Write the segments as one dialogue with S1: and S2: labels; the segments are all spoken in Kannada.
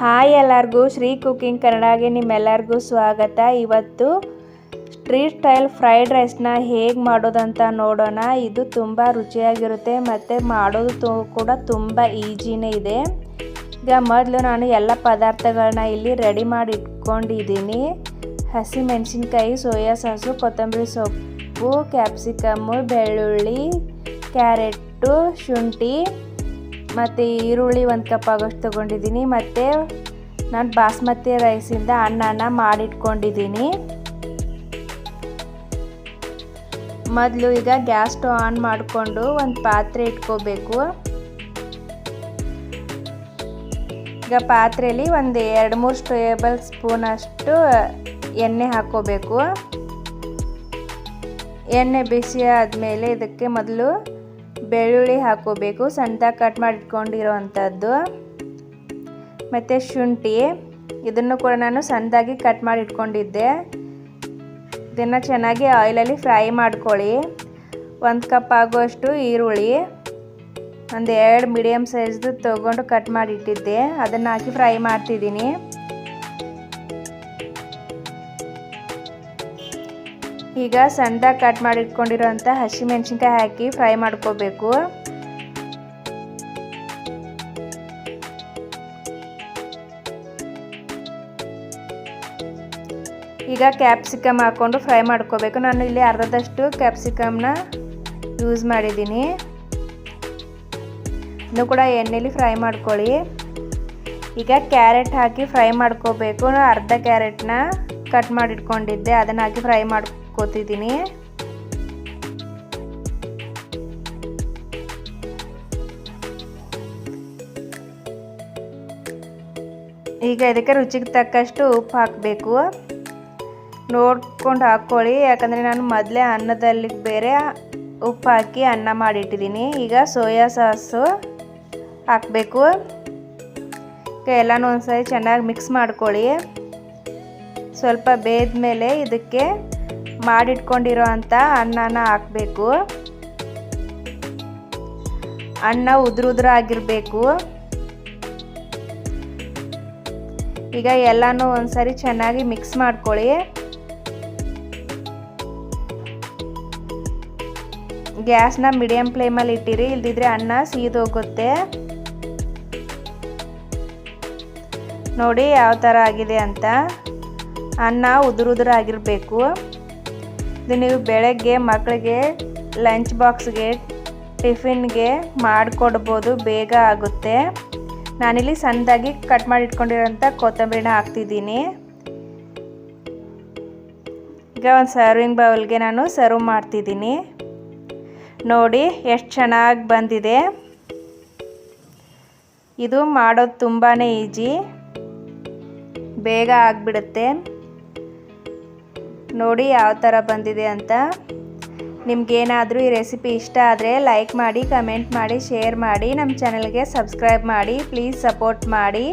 S1: ಹಾಯ್ ಎಲ್ಲರಿಗೂ, ಶ್ರೀ ಕುಕ್ಕಿಂಗ್ ಕನ್ನಡಗೆ ನಿಮ್ಮೆಲ್ಲರಿಗೂ ಸ್ವಾಗತ. ಇವತ್ತು ಸ್ಟ್ರೀಟ್ ಸ್ಟೈಲ್ ಫ್ರೈಡ್ ರೈಸ್ನ ಹೇಗೆ ಮಾಡೋದಂತ ನೋಡೋಣ. ಇದು ತುಂಬ ರುಚಿಯಾಗಿರುತ್ತೆ ಮತ್ತು ಮಾಡೋದು ಕೂಡ ತುಂಬ ಈಜಿನೇ ಇದೆ. ಈಗ ಮೊದಲು ನಾನು ಎಲ್ಲ ಪದಾರ್ಥಗಳನ್ನ ಇಲ್ಲಿ ರೆಡಿ ಮಾಡಿ ಇಟ್ಕೊಂಡಿದ್ದೀನಿ. ಹಸಿ ಮೆಣಸಿನ್ಕಾಯಿ ಸೋಯಾ ಸಾಸು, ಕೊತ್ತಂಬರಿ ಸೊಪ್ಪು, ಕ್ಯಾಪ್ಸಿಕಮ್ಮು, ಬೆಳ್ಳುಳ್ಳಿ ಕ್ಯಾರೆಟು ಶುಂಠಿ ಮತ್ತು ಈರುಳ್ಳಿ ಒಂದು ಕಪ್ ಆಗೋಷ್ಟು ತೊಗೊಂಡಿದ್ದೀನಿ. ಮತ್ತು ನಾನು ಬಾಸ್ಮತಿ ರೈಸಿಂದ ಅನ್ನನ ಮಾಡಿಟ್ಕೊಂಡಿದ್ದೀನಿ. ಮೊದಲು ಈಗ ಗ್ಯಾಸ್ ಸ್ಟವ್ ಆನ್ ಮಾಡಿಕೊಂಡು ಒಂದು ಪಾತ್ರೆ ಇಟ್ಕೋಬೇಕು. ಈಗ ಪಾತ್ರೆಯಲ್ಲಿ ಒಂದು ಎರಡು ಮೂರು ಟೇಬಲ್ ಸ್ಪೂನ್ ಅಷ್ಟು ಎಣ್ಣೆ ಹಾಕ್ಕೋಬೇಕು ಎಣ್ಣೆ ಬಿಸಿ ಆದಮೇಲೆ ಇದಕ್ಕೆ ಮೊದಲು ಬೆಳ್ಳುಳ್ಳಿ ಹಾಕೋಬೇಕು. ಸಣ್ಣದಾಗಿ ಕಟ್ ಮಾಡಿಟ್ಕೊಂಡಿರೋವಂಥದ್ದು. ಮತ್ತು ಶುಂಠಿ. ಇದನ್ನು ಕೂಡ ನಾನು ಸಣ್ಣದಾಗಿ ಕಟ್ ಮಾಡಿ ಇಟ್ಕೊಂಡಿದ್ದೆ ಇದನ್ನು ಚೆನ್ನಾಗಿ ಆಯಿಲಲ್ಲಿ ಫ್ರೈ ಮಾಡ್ಕೊಳ್ಳಿ. ಒಂದು ಕಪ್ ಆಗುವಷ್ಟು ಈರುಳ್ಳಿ. ಒಂದು ಎರಡು ಮೀಡಿಯಮ್ ಸೈಜ್ದು ತೊಗೊಂಡು ಕಟ್ ಮಾಡಿ ಇಟ್ಟಿದ್ದೆ ಅದನ್ನು ಹಾಕಿ ಫ್ರೈ ಮಾಡ್ತಿದ್ದೀನಿ. ಈಗ ಸಣ್ಣದಾಗಿ ಕಟ್ ಮಾಡಿ ಇಟ್ಕೊಂಡಿರೋಂಥ ಹಸಿಮೆಣ್ಸಿನ್ಕಾಯಿ ಹಾಕಿ ಫ್ರೈ ಮಾಡ್ಕೋಬೇಕು. ಈಗ ಕ್ಯಾಪ್ಸಿಕಮ್ ಹಾಕ್ಕೊಂಡು ಫ್ರೈ ಮಾಡ್ಕೋಬೇಕು. ನಾನು ಇಲ್ಲಿ ಅರ್ಧದಷ್ಟು ಕ್ಯಾಪ್ಸಿಕಮ್ನ ಯೂಸ್ ಮಾಡಿದ್ದೀನಿ. ಇನ್ನು ಕೂಡ ಎಣ್ಣೆಲಿ ಫ್ರೈ ಮಾಡ್ಕೊಳ್ಳಿ. ಈಗ ಕ್ಯಾರೆಟ್ ಹಾಕಿ ಫ್ರೈ ಮಾಡ್ಕೋಬೇಕು. ಅರ್ಧ ಕ್ಯಾರೆಟ್ನ ಕಟ್ ಮಾಡಿಟ್ಕೊಂಡಿದ್ದೆ. ಅದನ್ನು ಹಾಕಿ ಫ್ರೈ ಮಾಡ್ಕೋತಿದ್ದೀನಿ ಈಗ ಇದಕ್ಕೆ ರುಚಿಗೆ ತಕ್ಕಷ್ಟು ಉಪ್ಪು ಹಾಕಬೇಕು. ನೋಡ್ಕೊಂಡು ಹಾಕ್ಕೊಳ್ಳಿ. ಯಾಕಂದರೆ ನಾನು ಮೊದಲೇ ಅನ್ನದಲ್ಲಿ ಬೇರೆ ಉಪ್ಪು ಹಾಕಿ ಅನ್ನ ಮಾಡಿಟ್ಟಿದ್ದೀನಿ. ಈಗ ಸೋಯಾ ಸಾಸು ಹಾಕಬೇಕು. ಎಲ್ಲನೂ ಒಂದ್ಸರಿ ಚೆನ್ನಾಗಿ ಮಿಕ್ಸ್ ಮಾಡ್ಕೊಳ್ಳಿ. ಸ್ವಲ್ಪ ಬೇದ್ಮೇಲೆ ಇದಕ್ಕೆ ಮಾಡಿಟ್ಕೊಂಡಿರೋ ಅಂಥ ಅನ್ನನ ಹಾಕಬೇಕು. ಅನ್ನ ಉದುರುದ್ರ ಆಗಿರಬೇಕು. ಈಗ ಎಲ್ಲನೂ ಒಂದ್ಸರಿ ಚೆನ್ನಾಗಿ ಮಿಕ್ಸ್ ಮಾಡ್ಕೊಳ್ಳಿ. ಗ್ಯಾಸ್ನ ಮೀಡಿಯಂ ಫ್ಲೇಮಲ್ಲಿ ಇಟ್ಟಿರಿ, ಇಲ್ದಿದ್ರೆ ಅನ್ನ ಸೀದೋಗುತ್ತೆ. ನೋಡಿ ಯಾವ ಥರ ಆಗಿದೆ ಅಂತ. ಅನ್ನ ಉದುರು ಉದುರು ಆಗಿರಬೇಕು. ಇದು ನೀವು ಬೆಳಗ್ಗೆ ಮಕ್ಕಳಿಗೆ ಲಂಚ್ ಬಾಕ್ಸ್ಗೆ ಟಿಫಿನ್ಗೆ ಮಾಡಿಕೊಡ್ಬೋದು, ಬೇಗ ಆಗುತ್ತೆ. ನಾನಿಲ್ಲಿ ಸಣ್ಣದಾಗಿ ಕಟ್ ಮಾಡಿ ಇಟ್ಕೊಂಡಿರೋಂಥ ಕೊತ್ತಂಬರಿನ ಹಾಕ್ತಿದ್ದೀನಿ. ಈಗ ಒಂದು ಸರ್ವಿಂಗ್ ಬೌಲ್ಗೆ ನಾನು ಸರ್ವ್ ಮಾಡ್ತಿದ್ದೀನಿ. ನೋಡಿ ಎಷ್ಟು ಚೆನ್ನಾಗಿ ಬಂದಿದೆ. ಇದು ಮಾಡೋದು ತುಂಬಾ ಈಜಿ ಬೇಗ ಆಗಿಬಿಡುತ್ತೆ. ನೋಡಿ ಯಾವ ಥರ ಬಂದಿದೆ ಅಂತ. ನಿಮಗೇನಾದರೂ ಈ ರೆಸಿಪಿ ಇಷ್ಟ ಆದರೆ ಲೈಕ್ ಮಾಡಿ ಕಮೆಂಟ್ ಮಾಡಿ ಶೇರ್ ಮಾಡಿ ನಮ್ಮ ಚಾನಲ್ಗೆ ಸಬ್ಸ್ಕ್ರೈಬ್ ಮಾಡಿ ಪ್ಲೀಸ್ ಸಪೋರ್ಟ್ ಮಾಡಿ.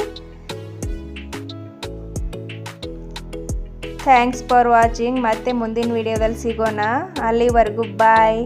S1: ಥ್ಯಾಂಕ್ಸ್ ಫಾರ್ ವಾಚಿಂಗ್ ಮತ್ತೆ ಮುಂದಿನ ವಿಡಿಯೋದಲ್ಲಿ ಸಿಗೋಣ. ಅಲ್ಲಿವರೆಗೂ ಬಾಯ್